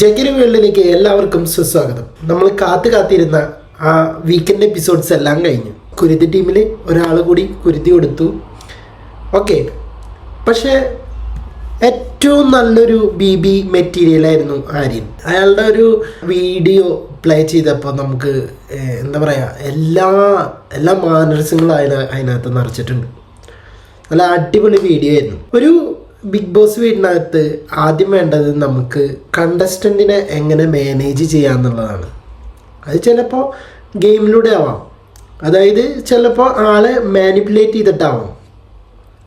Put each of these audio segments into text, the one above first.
ജഗിരി വേൾഡിലേക്ക് എല്ലാവർക്കും സുസ്വാഗതം. നമ്മൾ കാത്തു കാത്തിരുന്ന ആ വീക്കെൻഡ് എപ്പിസോഡ്സ് എല്ലാം കഴിഞ്ഞു. കുരുതി ടീമിൽ ഒരാൾ കൂടി കുരുതി കൊടുത്തു. ഓക്കെ പക്ഷേ ഏറ്റവും നല്ലൊരു ബി ബി മെറ്റീരിയലായിരുന്നു ആര്യൻ. അയാളുടെ ഒരു വീഡിയോ പ്ലേ ചെയ്തപ്പോൾ നമുക്ക് എന്താ പറയുക എല്ലാ എല്ലാ മാനസങ്ങളും അതിന അതിനകത്ത് നിറച്ചിട്ടുണ്ട്. നല്ല അടിപൊളി വീഡിയോ ആയിരുന്നു. ഒരു ബിഗ് ബോസ് വീടിനകത്ത് ആദ്യം വേണ്ടത് നമുക്ക് കണ്ടസ്റ്റന്റിനെ എങ്ങനെ മാനേജ് ചെയ്യാന്നുള്ളതാണ്. അത് ചിലപ്പോൾ ഗെയിമിലൂടെ ആവാം. അതായത് ചിലപ്പോൾ ആളെ മാനിപ്പുലേറ്റ് ചെയ്തിട്ടാവാം.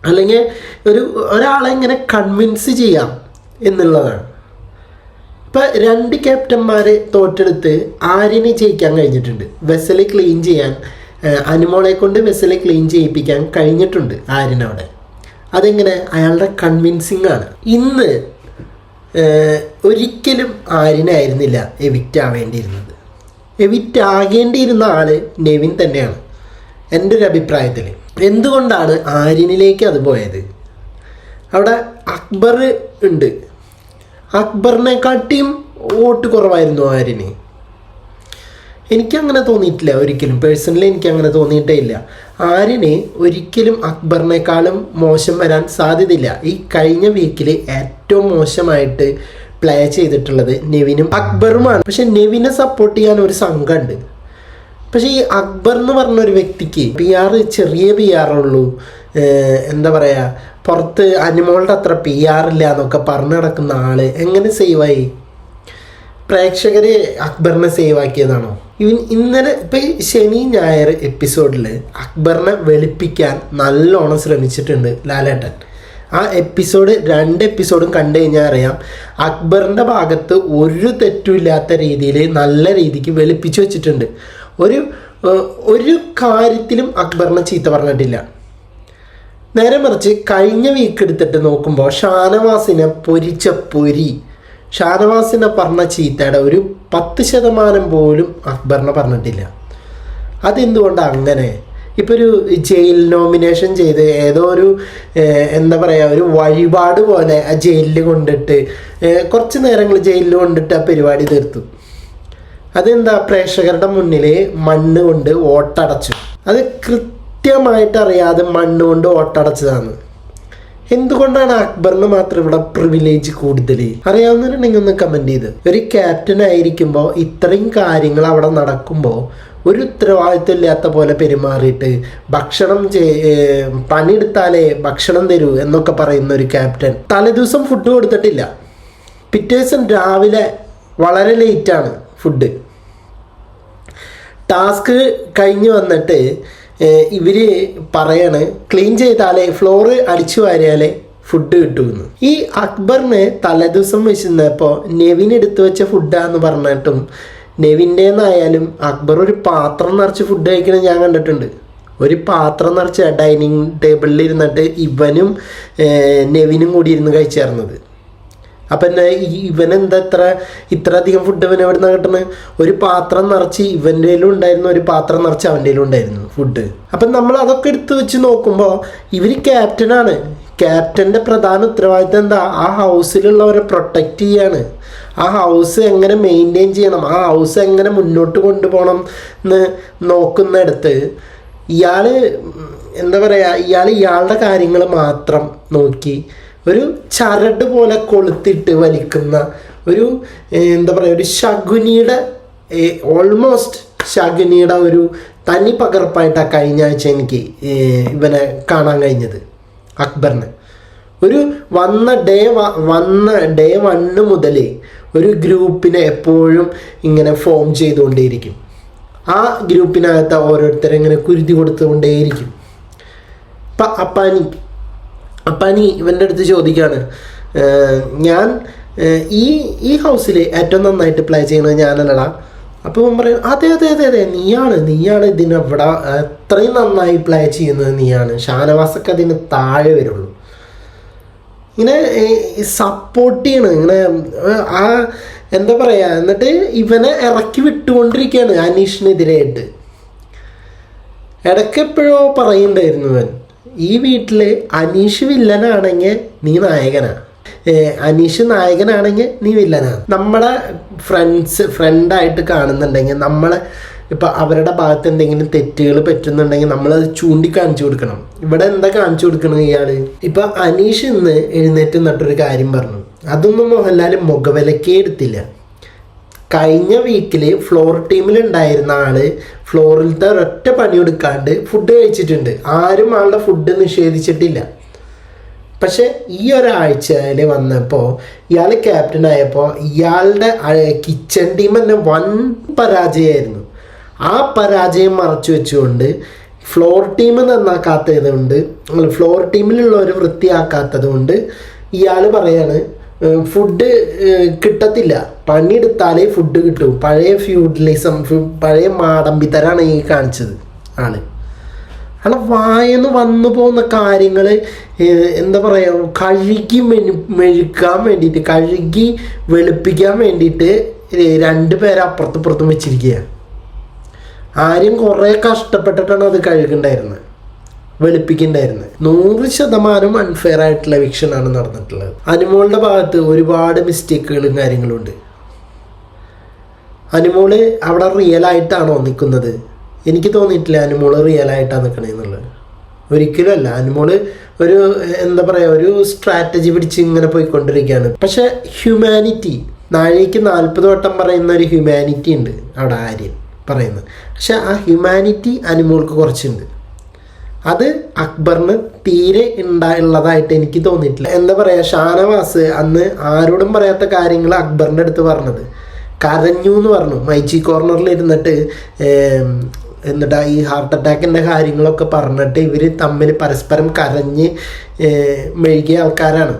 അല്ലെങ്കിൽ ഒരു ഒരാളെ എങ്ങനെ കൺവിൻസ് ചെയ്യാം എന്നുള്ളതാണ്. ഇപ്പം രണ്ട് ക്യാപ്റ്റന്മാരെ തോറ്റെടുത്ത് ആരിനെ ജയിക്കാൻ കഴിഞ്ഞിട്ടുണ്ട്. വെസൽ ക്ലീൻ ചെയ്യാൻ അനുമോളെ കൊണ്ട് വെസൽ ക്ലീൻ ചെയ്യിപ്പിക്കാൻ കഴിഞ്ഞിട്ടുണ്ട് ആര്യനവിടെ. അതെങ്ങനെ? അയാളുടെ കൺവിൻസിങ് ആണ്. ഇന്ന് ഒരിക്കലും ആര്യനായിരുന്നില്ല എവിക്റ്റ് ആവേണ്ടിയിരുന്നത്. എവിക്റ്റ് ആകേണ്ടിയിരുന്ന ആൾ നെവിൻ തന്നെയാണ് എന്റെ ഒരു അഭിപ്രായത്തിൽ എന്തുകൊണ്ടാണ് ആര്യനിലേക്ക് അത് പോയത്? അവിടെ അക്ബർ ഉണ്ട്. അക്ബറിനെക്കാട്ടിയും വോട്ട് കുറവായിരുന്നു ആര്യന്. എനിക്കങ്ങനെ തോന്നിയിട്ടില്ല ഒരിക്കലും. പേഴ്സണലി എനിക്കങ്ങനെ തോന്നിയിട്ടേ ഇല്ല. ആര്യന് ഒരിക്കലും അക്ബറിനേക്കാളും മോശം വരാൻ സാധ്യതയില്ല. ഈ കഴിഞ്ഞ വീക്കിൽ ഏറ്റവും മോശമായിട്ട് പ്ലേ ചെയ്തിട്ടുള്ളത് നെവിനും അക്ബറുമാണ്. പക്ഷെ നെവിനെ സപ്പോർട്ട് ചെയ്യാൻ ഒരു സംഘമുണ്ട്. പക്ഷേ ഈ അക്ബർ എന്ന് പറഞ്ഞ ഒരു വ്യക്തിക്ക് പി ആർ ചെറിയ പി ആർ ഉള്ളൂ. എന്താ പറയുക പുറത്ത് അനിമോളുടെ അത്ര പി ആർ ഇല്ല എന്നൊക്കെ പറഞ്ഞു നടക്കുന്ന ആൾ എങ്ങനെ സേവായി പ്രേക്ഷകരെ അക്ബറിനെ സേവ് ആക്കിയതാണോ? ഇവൻ ഇന്നലെ ഇപ്പം ഈ ശനി ഞായർ എപ്പിസോഡിൽ അക്ബറിനെ വെളുപ്പിക്കാൻ നല്ലോണം ശ്രമിച്ചിട്ടുണ്ട് ലാലേട്ടൻ. ആ എപ്പിസോഡ് രണ്ട് എപ്പിസോഡും കണ്ടു കഴിഞ്ഞാൽ അറിയാം അക്ബറിന്റെ ഭാഗത്ത് ഒരു തെറ്റുമില്ലാത്ത രീതിയിൽ നല്ല രീതിക്ക് വെളുപ്പിച്ചു വെച്ചിട്ടുണ്ട്. ഒരു ഒരു കാര്യത്തിലും അക്ബറിനെ ചീത്ത പറഞ്ഞിട്ടില്ല. നേരെ മറിച്ച് കഴിഞ്ഞ വീക്ക് എടുത്തിട്ട് നോക്കുമ്പോൾ ഷാനവാസിനെ പൊരിച്ച പൊരി. ഷാനവാസിനെ പറഞ്ഞ ചീത്തയുടെ ഒരു പത്ത് ശതമാനം പോലും അക്ബറിനെ പറഞ്ഞിട്ടില്ല. അതെന്തുകൊണ്ടാണ് അങ്ങനെ? ഇപ്പോൾ ഒരു ജയിൽ നോമിനേഷൻ ചെയ്ത് ഏതോ ഒരു എന്താ പറയുക ഒരു വഴിപാട് പോലെ ആ ജയിലിൽ കൊണ്ടിട്ട് കുറച്ച് നേരങ്ങൾ ജയിലിൽ കൊണ്ടിട്ട് ആ പരിപാടി തീർത്തു. അതെന്താ പ്രേക്ഷകരുടെ മുന്നിൽ മണ്ണ് കൊണ്ട് ഓട്ടടച്ചു? അത് കൃത്യമായിട്ട് അറിയാതെ മണ്ണ് കൊണ്ട് ഓട്ടടച്ചതാണ്. എന്തുകൊണ്ടാണ് അക്ബറിന് മാത്രം ഇവിടെ പ്രിവിലേജ് കൂടുതൽ? അറിയാവുന്നവരുണ്ടെങ്കിൽ ഒന്ന് കമന്റ് ചെയ്ത്. ഒരു ക്യാപ്റ്റൻ ആയിരിക്കുമ്പോൾ ഇത്രയും കാര്യങ്ങൾ അവിടെ നടക്കുമ്പോൾ ഒരു ഉത്തരവാദിത്വം ഇല്ലാത്ത പോലെ പെരുമാറിയിട്ട് ഭക്ഷണം ചെയ്- പണിയെടുത്താലേ ഭക്ഷണം തരൂ എന്നൊക്കെ പറയുന്ന ഒരു ക്യാപ്റ്റൻ തലേദിവസം ഫുഡ് കൊടുത്തിട്ടില്ല. പിറ്റേ ദിവസം രാവിലെ വളരെ ലേറ്റാണ് ഫുഡ് ടാസ്ക് കഴിഞ്ഞ് വന്നിട്ട് ഇവർ പറയാണ് ക്ലീൻ ചെയ്താലേ ഫ്ലോറ് അടിച്ചു വാരിയാലേ ഫുഡ് കിട്ടുമെന്ന് ഈ അക്ബറിന് തലേദിവസം വെച്ചിരുന്നപ്പോൾ നെവിൻ എടുത്തു വെച്ച ഫുഡാന്ന് പറഞ്ഞിട്ടും നെവിന്റെന്നായാലും അക്ബർ ഒരു പാത്രം നിറച്ച് ഫുഡ് കഴിക്കണത് ഞാൻ കണ്ടിട്ടുണ്ട്. ഒരു പാത്രം നിറച്ച് ഡൈനിങ് ടേബിളിൽ ഇരുന്നിട്ട് ഇവനും നെവിനും കൂടി ഇരുന്ന് കഴിച്ചേർന്നത്. അപ്പം എന്നാ ഇവനെന്താ ഇത്ര ഇത്ര അധികം ഫുഡ് ഇവൻ എവിടെ നിന്നാണ് കിട്ടുന്നത് ഒരു പാത്രം നിറച്ച് ഇവന്റെ ഉണ്ടായിരുന്നു ഒരു പാത്രം നിറച്ച് അവന്റെ ഉണ്ടായിരുന്നു ഫുഡ് അപ്പം നമ്മൾ അതൊക്കെ എടുത്ത് വെച്ച് നോക്കുമ്പോൾ ഇവർ ക്യാപ്റ്റനാണ് ക്യാപ്റ്റന്റെ പ്രധാന ഉത്തരവാദിത്തം എന്താ? ആ ഹൗസിലുള്ളവരെ പ്രൊട്ടക്റ്റ് ചെയ്യാണ്. ആ ഹൗസ് എങ്ങനെ മെയിന്റെയിൻ ചെയ്യണം? ആ ഹൗസ് എങ്ങനെ മുന്നോട്ട് കൊണ്ടുപോകണം എന്ന് നോക്കുന്നിടത്ത് ഇയാൾ എന്താ പറയുക ഇയാൾ ഇയാളുടെ കാര്യങ്ങൾ മാത്രം നോക്കി ഒരു ചരട് പോലെ കൊളുത്തിട്ട് വലിക്കുന്ന ഒരു എന്താ പറയുക ഒരു ശകുനിയുടെ ഓൾമോസ്റ്റ് ശകുനിയുടെ ഒരു തനി പകർപ്പായിട്ടാണ് കഴിഞ്ഞ ആഴ്ച എനിക്ക് ഇവനെ കാണാൻ കഴിഞ്ഞത് അക്ബറിനെ. ഒരു വന്ന ഡേ വന്ന ഡേ വണ്ണ് മുതൽ ഒരു ഗ്രൂപ്പിനെ എപ്പോഴും ഇങ്ങനെ ഫോം ചെയ്തുകൊണ്ടേയിരിക്കും. ആ ഗ്രൂപ്പിനകത്ത് ഓരോരുത്തരെ ഇങ്ങനെ കുരുതി കൊടുത്തുകൊണ്ടേയിരിക്കും. അപ്പം അപ്പാനി അപ്പാനി ഇവന്റെ അടുത്ത് ചോദിക്കുകയാണ് ഞാൻ ഈ ഈ ഹൗസിൽ ഏറ്റവും നന്നായിട്ട് പ്ലേ ചെയ്യണത് ഞാനല്ലടാ. അപ്പോൾ ഇവൻ പറയും അതെ അതെ അതെ അതെ നീയാണ് നീയാണ് ഇതിനവിടെ അത്രയും നന്നായി പ്ലേ ചെയ്യുന്നത് നീയാണ്. ഷാനവാസൊക്കെ അതിന് താഴെ വരുള്ളൂ. ഇങ്ങനെ സപ്പോർട്ട് ചെയ്യണം. ഇങ്ങനെ ആ എന്താ പറയുക എന്നിട്ട് ഇവനെ ഇറക്കി വിട്ടുകൊണ്ടിരിക്കുകയാണ് അനീഷിനെതിരെയായിട്ട് ഇടയ്ക്ക് എപ്പോഴോ പറയുണ്ടായിരുന്നു ഇവൻ. ഈ വീട്ടിൽ അനീഷ് വില്ലനാണെങ്കിൽ നീ നായകനാ. അനീഷ് നായകനാണെങ്കിൽ നീ വില്ലനാണ് നമ്മളെ ഫ്രണ്ട്സ് ഫ്രണ്ടായിട്ട് കാണുന്നുണ്ടെങ്കിൽ നമ്മളെ ഇപ്പം അവരുടെ ഭാഗത്ത് എന്തെങ്കിലും തെറ്റുകൾ പറ്റുന്നുണ്ടെങ്കിൽ നമ്മളത് ചൂണ്ടിക്കാണിച്ചു കൊടുക്കണം. ഇവിടെ എന്താ കാണിച്ചു കൊടുക്കണം ഇയാൾ? ഇപ്പം അനീഷ് ഇന്ന് എഴുന്നേറ്റ് നട്ടൊരു കാര്യം പറഞ്ഞു. അതൊന്നും മോഹൻലാൽ മുഖവിലക്കേ എടുത്തില്ല. കഴിഞ്ഞ വീക്കിൽ ഫ്ലോർ ടീമിലുണ്ടായിരുന്ന ആൾ ഫ്ലോറിലത്തെ ഒരൊറ്റ പണിയെടുക്കാണ്ട് ഫുഡ് കഴിച്ചിട്ടുണ്ട്. ആരും ആളുടെ ഫുഡ് നിഷേധിച്ചിട്ടില്ല. പക്ഷേ ഈ ഒരാഴ്ചയിൽ വന്നപ്പോൾ ഇയാൾ ക്യാപ്റ്റൻ ആയപ്പോൾ ഇയാളുടെ കിച്ചൺ ടീം തന്നെ വൻ പരാജയമായിരുന്നു ആ പരാജയം മറച്ചു വെച്ചുകൊണ്ട് ഫ്ലോർ ടീം നന്നാക്കാത്തത് കൊണ്ട് ഫ്ലോർ ടീമിലുള്ളവർ വൃത്തിയാക്കാത്തത് കൊണ്ട് ഇയാൾ പറയാണ് ഫുഡ് കിട്ടത്തില്ല. പണിയെടുത്താലേ ഫുഡ് കിട്ടും. പഴയ ഫ്യൂഡലിസം പഴയ മാടമ്പിത്തരാണ് ഈ കാണിച്ചത് ആണ് അല്ല വായന്ന് വന്നു പോകുന്ന കാര്യങ്ങൾ എന്താ പറയുക കഴുകി മെഴു മെഴുക്കാൻ വേണ്ടിയിട്ട് കഴുകി വെളുപ്പിക്കാൻ വേണ്ടിയിട്ട് രണ്ട് പേരെ അപ്പുറത്തും ഇപ്പുറത്തും വെച്ചിരിക്കുക ആരും കുറേ കഷ്ടപ്പെട്ടിട്ടാണ് അത് കഴുകുണ്ടായിരുന്നത്. വെളുപ്പിക്കുണ്ടായിരുന്നത് നൂറ് ശതമാനം അൺഫെയർ ആയിട്ടുള്ള വിക്ഷനാണ് നടന്നിട്ടുള്ളത്. അനുമോളുടെ ഭാഗത്ത് ഒരുപാട് മിസ്റ്റേക്കുകളും കാര്യങ്ങളും ഉണ്ട്. അനുമോൾ അവിടെ റിയൽ ആയിട്ടാണോ നിൽക്കുന്നത് എനിക്ക് തോന്നിയിട്ടില്ല അനുമോൾ റിയൽ ആയിട്ടാണ് നിൽക്കണേന്നുള്ളത് ഒരിക്കലും അല്ല അനുമോൾ ഒരു എന്താ പറയുക ഒരു സ്ട്രാറ്റജി പിടിച്ച് ഇങ്ങനെ പോയിക്കൊണ്ടിരിക്കുകയാണ്. പക്ഷെ ഹ്യൂമാനിറ്റി നാഴേക്ക് നാൽപ്പത് വട്ടം പറയുന്ന ഒരു ഹ്യൂമാനിറ്റി ഉണ്ട് അവിടെ ആര്യൻ പറയുന്നത്. പക്ഷെ ആ ഹ്യൂമാനിറ്റി അനുമോൾക്ക് കുറച്ചുണ്ട്. അത് അക്ബറിന് തീരെ ഉണ്ടായുള്ളതായിട്ട് എനിക്ക് തോന്നിയിട്ടില്ല. എന്താ പറയുക ഷാനവാസ് അന്ന് ആരോടും പറയാത്ത കാര്യങ്ങൾ അക്ബറിന്റെ അടുത്ത് പറഞ്ഞത്. കരഞ്ഞു എന്ന് പറഞ്ഞു. മൈച്ചി കോർണറിൽ ഇരുന്നിട്ട് എന്നിട്ട് ഈ ഹാർട്ട് അറ്റാക്കിന്റെ കാര്യങ്ങളൊക്കെ പറഞ്ഞിട്ട് ഇവർ തമ്മിൽ പരസ്പരം കരഞ്ഞ് മെഴുകിയ ആൾക്കാരാണ്.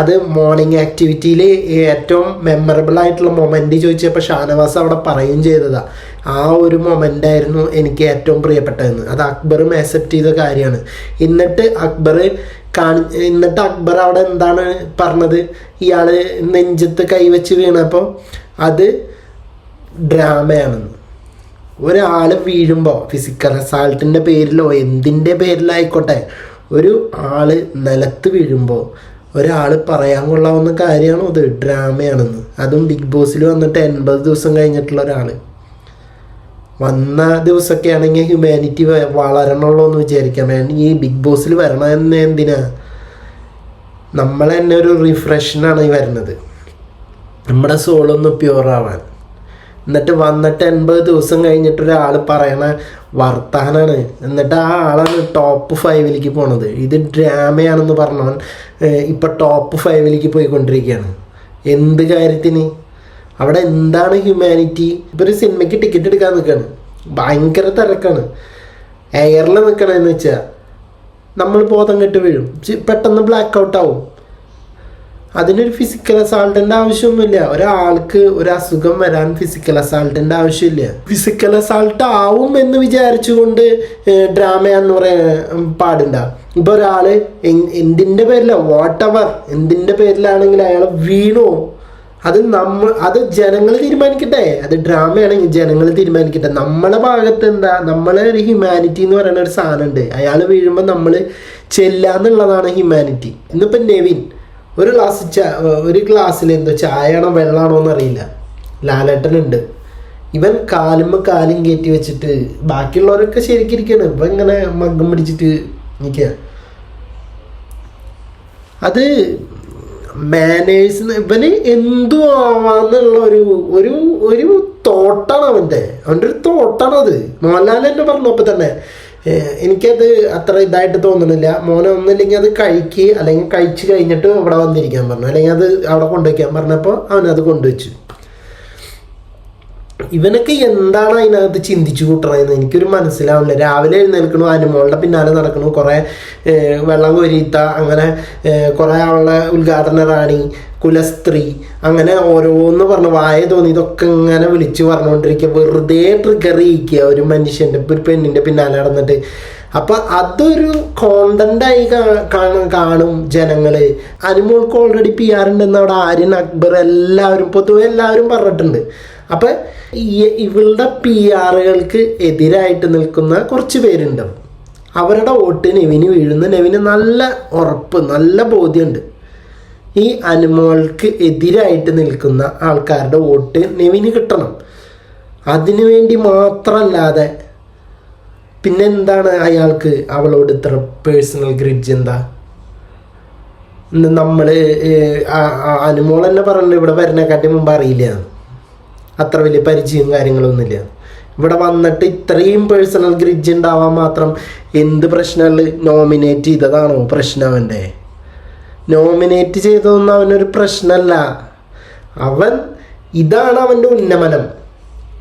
അത് മോർണിംഗ് ആക്ടിവിറ്റിയിൽ ഏറ്റവും മെമ്മറബിൾ ആയിട്ടുള്ള മൊമെന്റ് ചോദിച്ചപ്പോൾ ഷാനവാസ് അവിടെ പറയുകയും ചെയ്തതാ. ആ ഒരു മൊമെന്റ് ആയിരുന്നു എനിക്ക് ഏറ്റവും പ്രിയപ്പെട്ടതെന്ന്. അത് അക്ബറും ആക്സെപ്റ്റ് ചെയ്ത കാര്യമാണ്. എന്നിട്ട് അക്ബർ കാണി എന്നിട്ട് അക്ബർ അവിടെ എന്താണ് പറഞ്ഞത്? ഇയാൾ നെഞ്ചത്ത് കൈവച്ച് വീണപ്പോൾ അത് ഡ്രാമയാണെന്ന്. ഒരാൾ വീഴുമ്പോൾ ഫിസിക്കൽ അസാൾട്ടിന്റെ പേരിലോ എന്തിന്റെ പേരിലായിക്കോട്ടെ ഒരു ആൾ നിലത്ത് വീഴുമ്പോൾ ഒരാൾ പറയാൻ കൊള്ളാവുന്ന കാര്യമാണോ? അത് ഡ്രാമയാണെന്ന്. അതും ബിഗ് ബോസിൽ വന്നിട്ട് എൺപത് ദിവസം കഴിഞ്ഞിട്ടുള്ള ഒരാൾ വന്ന ദിവസമൊക്കെ ആണെങ്കിൽ ഹ്യൂമാനിറ്റി വളരണുള്ളൂ എന്ന് വിചാരിക്കാം ഈ ബിഗ് ബോസിൽ വരണമെന്ന് എന്തിനാ? നമ്മൾ തന്നെ ഒരു റിഫ്രഷനാണ് ഈ വരുന്നത്. നമ്മുടെ സോളൊന്ന് പ്യൂർ ആവാൻ. എന്നിട്ട് വന്നിട്ട് എൺപത് ദിവസം കഴിഞ്ഞിട്ട് ഒരാൾ പറയണ വർത്താനാണ് എന്നിട്ട് ആ ആളാണ് ടോപ്പ് ഫൈവിലേക്ക് പോണത്. ഇത് ഡ്രാമയാണെന്ന് പറഞ്ഞവൻ ഇപ്പൊ ടോപ്പ് ഫൈവിലേക്ക് പോയിക്കൊണ്ടിരിക്കുകയാണ്. എന്ത് കാര്യത്തിന്? അവിടെ എന്താണ് ഹ്യൂമാനിറ്റി ഇപ്പൊ ഒരു സിനിമയ്ക്ക് ടിക്കറ്റ് എടുക്കാൻ നിൽക്കുകയാണ് ഭയങ്കര തിരക്കാണ്. എയറിൽ നിൽക്കണമെന്ന് വെച്ചാൽ നമ്മൾ ബോധം കെട്ട് വീഴും. പെട്ടെന്ന് ബ്ലാക്ക് ഔട്ട് ആവും. അതിനൊരു ഫിസിക്കൽ അസാൾട്ടിന്റെ ആവശ്യമൊന്നുമില്ല. ഒരാൾക്ക് ഒരു അസുഖം വരാൻ ഫിസിക്കൽ അസാൾട്ടിന്റെ ആവശ്യമില്ല. ഫിസിക്കൽ അസാൾട്ട് ആവും എന്ന് വിചാരിച്ചുകൊണ്ട് ഡ്രാമയാന്ന് പറയാൻ പാടില്ല. ഇപ്പൊ ഒരാൾ എന്തിന്റെ പേരില? വാട്ട് എവർ എന്തിന്റെ പേരിലാണെങ്കിൽ അയാൾ വീണോ? അത് നമ്മൾ അത് ജനങ്ങൾ തീരുമാനിക്കട്ടെ. അത് ഡ്രാമയാണെങ്കിൽ ജനങ്ങൾ തീരുമാനിക്കട്ടെ. നമ്മളെ ഭാഗത്ത് എന്താ? നമ്മളെ ഒരു ഹ്യൂമാനിറ്റി എന്ന് പറയുന്ന ഒരു സാധനം ഉണ്ട് അയാൾ വീഴുമ്പോൾ നമ്മൾ ചെല്ലാന്നുള്ളതാണ് ഹ്യൂമാനിറ്റി ഇന്നിപ്പം നെവിൻ ഒരു ഗ്ലാസ് ച ഒരു ഗ്ലാസ്സിൽ എന്തോ ചായയാണോ വെള്ളമാണോ എന്നറിയില്ല. ലാലേട്ടനുണ്ട്. ഇവൻ കാലും കാലും കയറ്റി വെച്ചിട്ട് ബാക്കിയുള്ളവരൊക്കെ ശരിക്കിരിക്കാണ്. ഇവ ഇങ്ങനെ മഗ്ഗം പിടിച്ചിട്ട് നിൽക്കുക അത് മാനേഴ്സ് ഇവന് എന്തു ആവാന്നുള്ള ഒരു ഒരു ഒരു തോട്ടാണ് അവന്റെ. അവന്റെ ഒരു തോട്ടാണത് മോഹൻലാൽ തന്നെ പറഞ്ഞു അപ്പം തന്നെ എനിക്കത് അത്ര ഇതായിട്ട് തോന്നുന്നില്ല മോനെ ഒന്നില്ലെങ്കിൽ അത് കഴിക്കുക അല്ലെങ്കിൽ കഴിച്ച് കഴിഞ്ഞിട്ട് ഇവിടെ വന്നിരിക്കാൻ പറഞ്ഞു. അല്ലെങ്കിൽ അത് അവിടെ കൊണ്ടുവയ്ക്കാൻ പറഞ്ഞപ്പോൾ അവനത് കൊണ്ടുവച്ചു. ഇവനൊക്കെ എന്താണ് അതിനകത്ത് ചിന്തിച്ചു കൂട്ടണമെന്ന് എനിക്കൊരു മനസ്സിലാവില്ല രാവിലെ എഴുന്നേൽക്കണു അനുമോളുടെ പിന്നാലെ നടക്കണു കുറേ വെള്ളം കൊരീത്ത അങ്ങനെ കുറേ ആളുടെ ഉദ്ഘാടന റാണി കുലസ്ത്രീ അങ്ങനെ ഓരോന്ന് പറഞ്ഞു. വായ തോന്നി ഇതൊക്കെ ഇങ്ങനെ വിളിച്ചു പറഞ്ഞുകൊണ്ടിരിക്കുക. വെറുതെ ട്രിഗർ ചെയ്യിക്കുക ഒരു മനുഷ്യന്റെ ഒരു പെണ്ണിന്റെ പിന്നാലെ നടന്നിട്ട്. അപ്പൊ അതൊരു കോണ്ടന്റായി കാണും ജനങ്ങൾ. അനുമോൾക്ക് ഓൾറെഡി പി ആർ ഉണ്ടെന്ന് അവിടെ ആര്യൻ അക്ബർ എല്ലാവരും പൊതുവെ എല്ലാവരും പറഞ്ഞിട്ടുണ്ട്. അപ്പൊ ഇവളുടെ പി ആറുകൾക്ക് എതിരായിട്ട് നിൽക്കുന്ന കുറച്ച് പേരുണ്ട്. അവരുടെ വോട്ട് നെവിന് വീഴുന്ന നെവിന് നല്ല ഉറപ്പ് നല്ല ബോധ്യമുണ്ട്. ഈ അനുമോൾക്ക് എതിരായിട്ട് നിൽക്കുന്ന ആൾക്കാരുടെ വോട്ട് നെവിന് കിട്ടണം. അതിനു വേണ്ടി മാത്രമല്ലാതെ പിന്നെ എന്താണ് അയാൾക്ക് അവളോട് ഇത്ര പേഴ്സണൽ ഗ്രിഡ്ജ് എന്താ? നമ്മൾ അനുമോൾ തന്നെ പറഞ്ഞു ഇവിടെ വരുന്നേക്കാട്ടി മുമ്പ് അറിയില്ല. അത്ര വലിയ പരിചയവും കാര്യങ്ങളൊന്നുമില്ല. ഇവിടെ വന്നിട്ട് ഇത്രയും പേഴ്സണൽ ഗ്രിഡ്ജ് ഉണ്ടാവാൻ മാത്രം എന്ത് പ്രശ്നമുള്ള നോമിനേറ്റ് ചെയ്തതാണോ പ്രശ്നം അവന്റെ നോമിനേറ്റ് ചെയ്തതൊന്നും അവനൊരു പ്രശ്നമല്ല. അവൻ ഇതാണ് അവന്റെ ഉന്നമനം.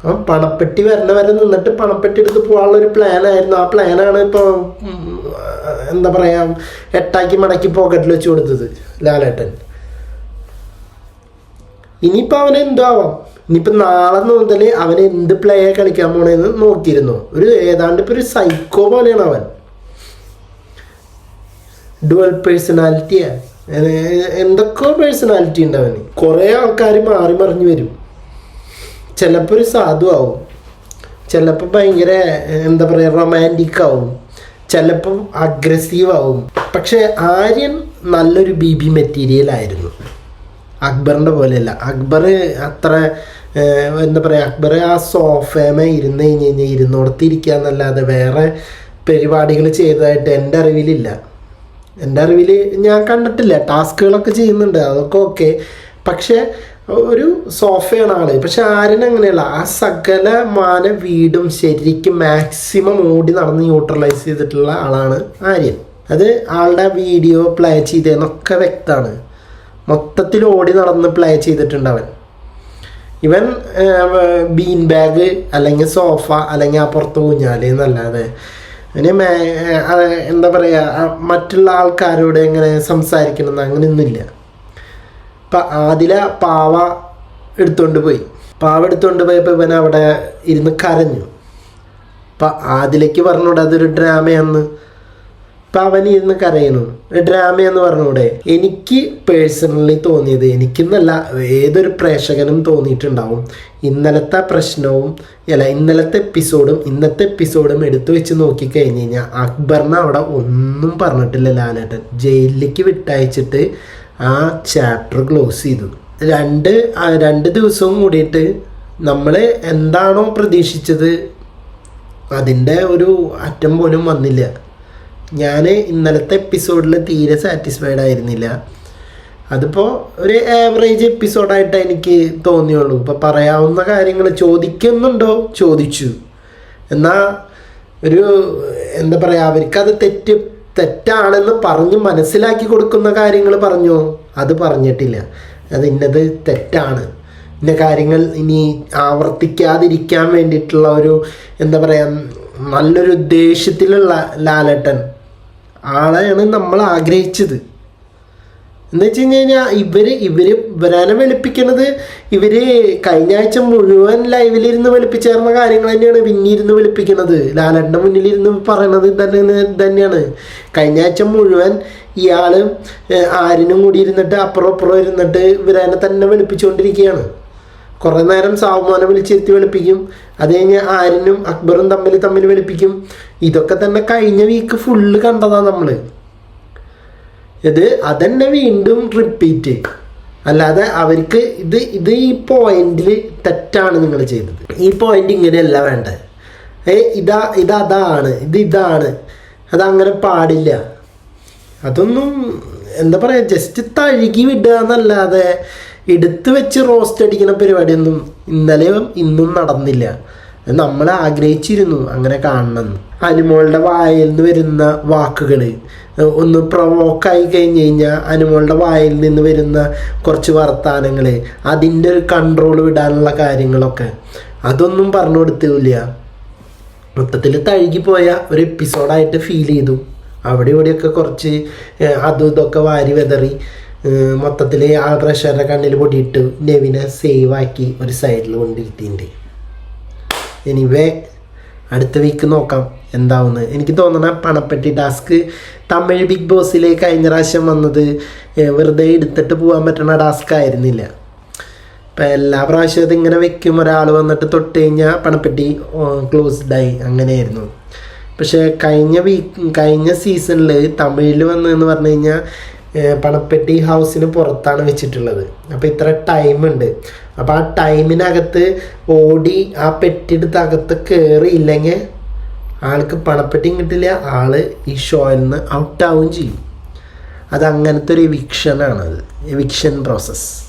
അവൻ പണപ്പെട്ടി വരണ വരെ നിന്നിട്ട് പണപ്പെട്ടി എടുത്ത് പോകാനുള്ള ഒരു പ്ലാനായിരുന്നു ആ പ്ലാനാണ് ഇപ്പോൾ എന്താ പറയുക എട്ടാക്കി മടക്കി പോക്കറ്റിൽ വെച്ച് കൊടുത്തത് ലാലേട്ടൻ. ഇനിയിപ്പോൾ ആവാം? ഇനിയിപ്പോൾ നാളെ മുതൽ അവൻ എന്ത് പ്ലേ കളിക്കാൻ പോണേന്ന് നോക്കിയിരുന്നു. ഒരു ഏതാണ്ട് ഇപ്പോൾ ഒരു സൈക്കോ പോലെയാണ് അവൻ. ഡുവൽ പേഴ്സണാലിറ്റിയാ എന്തൊക്കെയോ പേഴ്സണാലിറ്റി ഉണ്ട് അവന്. കുറേ ആൾക്കാർ മാറി മറിഞ്ഞു വരും. ചിലപ്പോൾ ഒരു സാധു ആവും. ചിലപ്പോൾ ഭയങ്കര എന്താ പറയുക റൊമാന്റിക് ആവും. ചിലപ്പോൾ അഗ്രസീവ് ആവും. പക്ഷെ ആര്യൻ നല്ലൊരു ബി ബി മെറ്റീരിയൽ ആയിരുന്നു. അക്ബറിന്റെ പോലെയല്ല. അക്ബർ അത്ര എന്താ പറയുക അക്ബർ ആ സോഫേമേ ഇരുന്ന് കഴിഞ്ഞ് കഴിഞ്ഞാൽ ഇരുന്നോടത്തിരിക്കുക എന്നല്ലാതെ വേറെ പരിപാടികൾ ചെയ്തതായിട്ട് എന്റെ അറിവിലില്ല. എന്റെ അറിവിൽ ഞാൻ കണ്ടിട്ടില്ല. ടാസ്കുകളൊക്കെ ചെയ്യുന്നുണ്ട്. അതൊക്കെ ഓക്കെ. പക്ഷേ ഒരു സോഫയാണ് ആൾ. പക്ഷെ ആര്യൻ അങ്ങനെയല്ല. ആ സകല മാന വീടും ശരിക്കും മാക്സിമം ഓടി നടന്ന് യൂട്ടിലൈസ് ചെയ്തിട്ടുള്ള ആളാണ് ആര്യൻ. അത് ആളുടെ വീഡിയോ പ്ലേ ചെയ്തതെന്നൊക്കെ വ്യക്തമാണ്. മൊത്തത്തിൽ ഓടി നടന്ന് പ്ലേ ചെയ്തിട്ടുണ്ട് അവൻ. ഇവൻ ബീൻ ബാഗ് അല്ലെങ്കിൽ സോഫ അല്ലെങ്കിൽ അപ്പുറത്ത് പുറത്ത് ഊഞ്ഞാൽ എന്നല്ലാതെ. ഇനി എന്താ പറയുക മറ്റുള്ള ആൾക്കാരോട് എങ്ങനെ സംസാരിക്കണം അങ്ങനെയൊന്നുമില്ല. ഇപ്പം ആദില പാവ എടുത്തുകൊണ്ട് പോയി. പാവ എടുത്തുകൊണ്ട് പോയപ്പോൾ ഇവൻ അവിടെ ഇരുന്ന് കരഞ്ഞു. അപ്പം ആദിലേക്ക് പറഞ്ഞൂടെ അതൊരു ഡ്രാമയാന്ന് ഇപ്പം അവൻ ഇരുന്ന് ഡ്രാമ എന്ന് പറഞ്ഞൂടെ. എനിക്ക് പേഴ്സണലി തോന്നിയത് എനിക്കെന്നല്ല ഏതൊരു പ്രേക്ഷകനും തോന്നിയിട്ടുണ്ടാവും. ഇന്നലത്തെ പ്രശ്നവും അല്ല ഇന്നലത്തെ എപ്പിസോഡും ഇന്നത്തെ എപ്പിസോഡും എടുത്തു വെച്ച് നോക്കിക്കഴിഞ്ഞ് കഴിഞ്ഞാൽ അക്ബറിനെ അവിടെ ഒന്നും പറഞ്ഞിട്ടില്ല ലാലേട്ടൻ. ജയിലിലേക്ക് വിട്ടയച്ചിട്ട് ആ ചാപ്റ്റർ ക്ലോസ് ചെയ്തു. രണ്ട് രണ്ട് ദിവസവും കൂടിയിട്ട് നമ്മൾ എന്താണോ പ്രതീക്ഷിച്ചത് അതിന്റെ ഒരു അറ്റം പോലും വന്നില്ല. ഞാൻ ഇന്നലത്തെ എപ്പിസോഡിൽ തീരെ സാറ്റിസ്ഫൈഡ് ആയിരുന്നില്ല. അതിപ്പോൾ ഒരു ആവറേജ് എപ്പിസോഡായിട്ട് എനിക്ക് തോന്നിയുള്ളൂ. ഇപ്പോൾ പറയാവുന്ന കാര്യങ്ങൾ ചോദിക്കുന്നുണ്ടോ? ചോദിച്ചു. എന്നാൽ ഒരു എന്താ പറയുക അവർക്കത് തെറ്റ് തെറ്റാണെന്ന് പറഞ്ഞ് മനസ്സിലാക്കി കൊടുക്കുന്ന കാര്യങ്ങൾ പറഞ്ഞോ? അത് പറഞ്ഞിട്ടില്ല. അത് ഇന്നത് തെറ്റാണ്. ഇന്ന കാര്യങ്ങൾ ഇനി ആവർത്തിക്കാതിരിക്കാൻ വേണ്ടിയിട്ടുള്ള ഒരു എന്താ പറയുക നല്ലൊരു ഉദ്ദേശത്തിലുള്ള ലാലേട്ടൻ ആളെയാണ് നമ്മൾ ആഗ്രഹിച്ചത്. എന്ന് വെച്ച് കഴിഞ്ഞ് കഴിഞ്ഞാൽ ഇവർ ഇവർ വരാനെ വെളുപ്പിക്കണത് ഇവർ കഴിഞ്ഞ ആഴ്ച മുഴുവൻ ലൈവിലിരുന്ന് വെളുപ്പിച്ചേർന്ന കാര്യങ്ങൾ തന്നെയാണ് പിന്നെ ഇരുന്ന് വെളുപ്പിക്കണത് ലാലന്റെ മുന്നിലിരുന്ന് പറയണത് തന്നെ തന്നെയാണ്. കഴിഞ്ഞ ആഴ്ച മുഴുവൻ ഇയാൾ ആരിനും കൂടി ഇരുന്നിട്ട് അപ്പുറം അപ്പുറം ഇരുന്നിട്ട് ഇവരാനെ തന്നെ വെളുപ്പിച്ചുകൊണ്ടിരിക്കുകയാണ്. കുറേ നേരം സാവമാനം വിളിച്ചിരുത്തി വെളുപ്പിക്കും. അത് കഴിഞ്ഞ് ആര്യനും അക്ബറും തമ്മിൽ തമ്മിൽ വെളുപ്പിക്കും. ഇതൊക്കെ തന്നെ കഴിഞ്ഞ വീക്ക് ഫുള്ള് കണ്ടതാ നമ്മൾ. ഇത് അതന്നെ വീണ്ടും റിപ്പീറ്റ് അല്ലാതെ അവർക്ക് ഇത് ഇത് ഈ പോയിന്റിൽ തെറ്റാണ് നിങ്ങൾ ചെയ്തത്. ഈ പോയിന്റ് ഇങ്ങനെയല്ല വേണ്ടത്. ഏ ഇതാ ഇത് അതാണ് ഇത് ഇതാണ്. അതങ്ങനെ പാടില്ല. അതൊന്നും എന്താ പറയുക ജസ്റ്റ് തഴുകി വിടുക എന്നല്ലാതെ എടുത്ത് വെച്ച് റോസ്റ്റ് അടിക്കുന്ന പരിപാടിയൊന്നും ഇന്നലെയും ഇന്നും നടന്നില്ല. നമ്മൾ ആഗ്രഹിച്ചിരുന്നു അങ്ങനെ കാണണമെന്ന് അനുമോളുടെ വായിൽ നിന്ന് വരുന്ന വാക്കുകൾ ഒന്ന് പ്രൊവോക്കായി കഴിഞ്ഞ് കഴിഞ്ഞാൽ അനുമോളുടെ വായിൽ നിന്ന് വരുന്ന കുറച്ച് വർത്താനങ്ങൾ അതിന്റെ ഒരു കൺട്രോൾ വിടാനുള്ള കാര്യങ്ങളൊക്കെ. അതൊന്നും പറഞ്ഞു കൊടുത്തില്ല. മൊത്തത്തിൽ തഴുകിപ്പോയ ഒരു എപ്പിസോഡായിട്ട് ഫീൽ ചെയ്തു. അവിടെ ഇവിടെയൊക്കെ കുറച്ച് അതും ഇതൊക്കെ വാരി വെതറി. മൊത്തത്തിൽ ആ പ്രഷറിന്റെ കണ്ണിൽ പൊടിയിട്ട് നെവിനെ സേവ് ആക്കി ഒരു സൈഡിൽ കൊണ്ടിരുത്തിയിട്ടുണ്ട് എനിവേ അടുത്ത വീക്ക് നോക്കാം എന്താവുന്നത് എനിക്ക് തോന്നണ പണപ്പെട്ടി ടാസ്ക് തമിഴ് ബിഗ് ബോസിലെ കഴിഞ്ഞ പ്രാവശ്യം വന്നത് വെറുതെ എടുത്തിട്ട് പോകാൻ പറ്റുന്ന ടാസ്ക് ആയിരുന്നില്ല. ഇപ്പം എല്ലാ പ്രാവശ്യവും ഇതിങ്ങനെ വെക്കും. ഒരാൾ വന്നിട്ട് തൊട്ട് കഴിഞ്ഞാൽ പണപ്പെട്ടി ക്ലോസ്ഡായി അങ്ങനെയായിരുന്നു. പക്ഷേ കഴിഞ്ഞ വീക്ക് കഴിഞ്ഞ സീസണിൽ തമിഴിൽ വന്നതെന്ന് പറഞ്ഞു കഴിഞ്ഞാൽ പണപ്പെട്ടി ഹൗസിന് പുറത്താണ് വെച്ചിട്ടുള്ളത്. അപ്പോൾ ഇത്ര ടൈമുണ്ട് അപ്പോൾ ആ ടൈമിനകത്ത് ഓടി ആ പെട്ടിയുടെ അകത്ത് കയറിയില്ലെങ്കിൽ ആൾക്ക് പണപ്പെട്ടി കിട്ടില്ല. ആൾ ഈ ഷോയിൽ നിന്ന് ഔട്ടാവുകയും ചെയ്യും. അത് അങ്ങനത്തെ ഒരു എവിക്ഷനാണ് അത്. എവിക്ഷൻ പ്രോസസ്സ്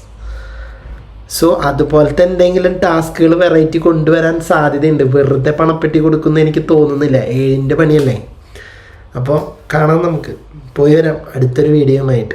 സോ അതുപോലത്തെ എന്തെങ്കിലും ടാസ്കുകൾ വെറൈറ്റി കൊണ്ടുവരാൻ സാധ്യതയുണ്ട്. വെറുതെ പണപ്പെട്ടി കൊടുക്കുന്ന എനിക്ക് തോന്നുന്നില്ല. ഏഴിന്റെ പണിയല്ലേ? അപ്പോൾ കാണാം നമുക്ക്. പോയി വരാം. അടുത്തൊരു വീഡിയോ ആയിട്ട്.